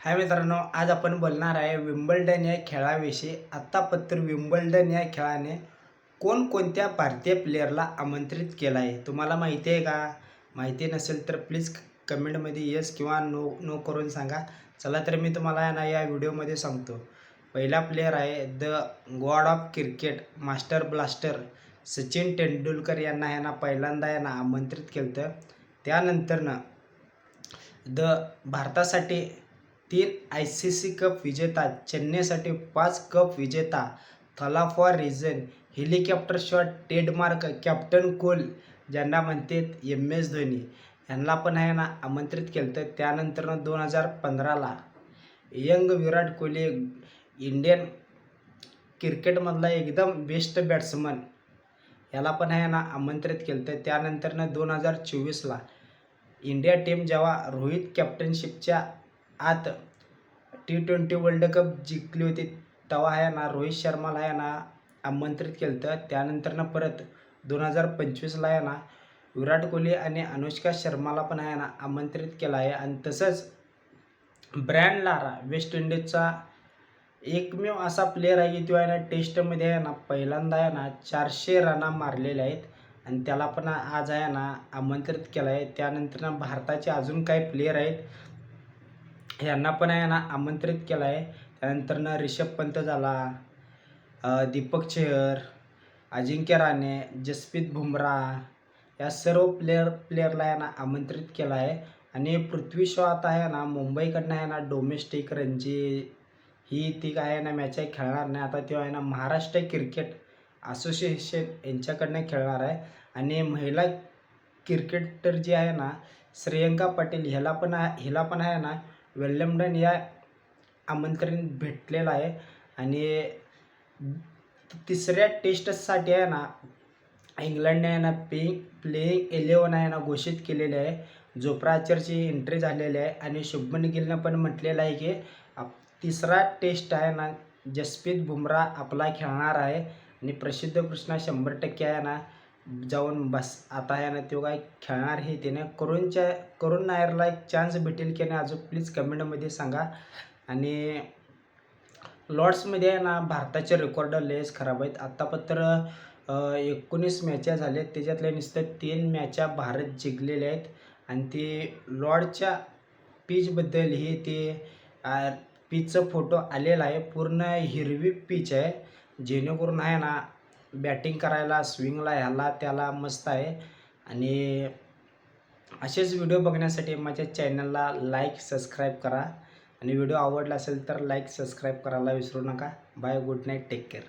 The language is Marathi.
हाय मित्रांनो आज आपण बोलणार आहे विम्बल्डन या खेळाविषयी. आत्तापत्र विम्बल्डन या खेळाने कोणकोणत्या भारतीय प्लेयरला आमंत्रित केलं आहे तुम्हाला माहिती आहे का? माहिती नसेल तर प्लीज कमेंटमध्ये येस किंवा नो नो करून सांगा. चला तर मी तुम्हाला आहे ना या व्हिडिओमध्ये सांगतो. पहिला प्लेयर आहे the god of cricket master blaster Sachin Tendulkar यांना आहे ना पहिल्यांदा यांना आमंत्रित केलं होतं त्यानंतरनं द भारतासाठी तीन आय सी सी कप विजेता चेन्नईसाठी पाच कप विजेता Thala for reason helicopter shot trademark captain cool ज्यांना म्हणतात एम एस धोनी. यांना पण आहे ना आमंत्रित केलं तर त्यानंतर दोन हजार पंधराला यंग विराट कोहली इंडियन क्रिकेटमधला एकदम बेस्ट बॅट्समन याला पण आहे ना आमंत्रित केलं तर त्यानंतरनं दोन हजार चोवीसला इंडिया टीम जेव्हा रोहित कॅप्टनशिपच्या आत टी ट्वेंटी वर्ल्ड कप जिंकली होती. तेव्हा आहे ना रोहित शर्माला आहे ना आमंत्रित केलं होतं त्यानंतरनं परत दोन हजार पंचवीसला आहे ना विराट कोहली आणि अनुष्का शर्माला पण आहे ना आमंत्रित केलं आहे. आणि तसंच ब्रँड लारा वेस्ट इंडिजचा एकमेव असा प्लेअर आहे की तो आहे ना टेस्टमध्ये आहे ना पहिल्यांदा आहे ना चारशे रना मारलेले आहेत. आणि त्याला पण आज आहे ना आमंत्रित केलं आहे. त्यानंतर भारताचे अजून काही प्लेयर आहेत. यांना पण आहे ना आमंत्रित केलं आहे त्यानंतरनं रिषभ पंत झाला दीपक चेहर अजिंक्य राणे जसप्रीत बुमराह या सर्व प्लेयर प्लेयरला आहे ना आमंत्रित केलं आहे आणि पृथ्वी शॉ आता आहे ना मुंबईकडनं आहे ना डोमेस्टिक रणजी ही ती काय आहे ना मॅच आहे खेळणार नाही. आता ती आहे ना महाराष्ट्र क्रिकेट असोसिएशन यांच्याकडनं खेळणार आहे. आणि महिला क्रिकेटर जी आहे ना श्रेयंका पाटील ह्याला पण आहे हिला पण आहे ना वेल्लमडन या आमंत्रण भेटलेलं आहे. आणि तिसऱ्या टेस्टसाठी आहे ना इंग्लंडने आहे ना पे प्लेइंग इलेवन आहे ना घोषित केलेले आहे. जोप्राचरची एंट्री झालेली आहे. आणि शुभमन गिलनं पण म्हटलेलं आहे की आप- तिसरा टेस्ट आहे ना जसप्रीत बुमराह आपला खेळणार आहे. आणि प्रसिद्ध कृष्णा शंभर टक्के आहे ना जाऊन बस. आता आहे ना तो काय खेळणार हे त्याने करूनच्या करुण नायरला एक चान्स भेटेल की नाही अजून प्लीज कमेंटमध्ये सांगा. आणि लॉर्ड्समध्ये आहे ना भारताचे रेकॉर्ड लेस खराब आहेत. आत्तापत्र एकोणीस मॅचा झाल्या आहेत त्याच्यातल्या नुसतं तीन मॅचा भारत जिंकलेल्या आहेत. आणि ते लॉर्डच्या पीचबद्दल हे ते पीचचा फोटो आलेला आहे. पूर्ण हिरवी पीच आहे. जेणेकरून आहे ना बॅटिंग करायला स्विंगला ह्याला त्याला मस्त आहे. आणि असेच व्हिडिओ बघण्यासाठी माझ्या चॅनलला लाईक सबस्क्राईब करा. आणि व्हिडिओ आवडला असेल तर लाईक सबस्क्राईब करायला विसरू नका. Bye good night take care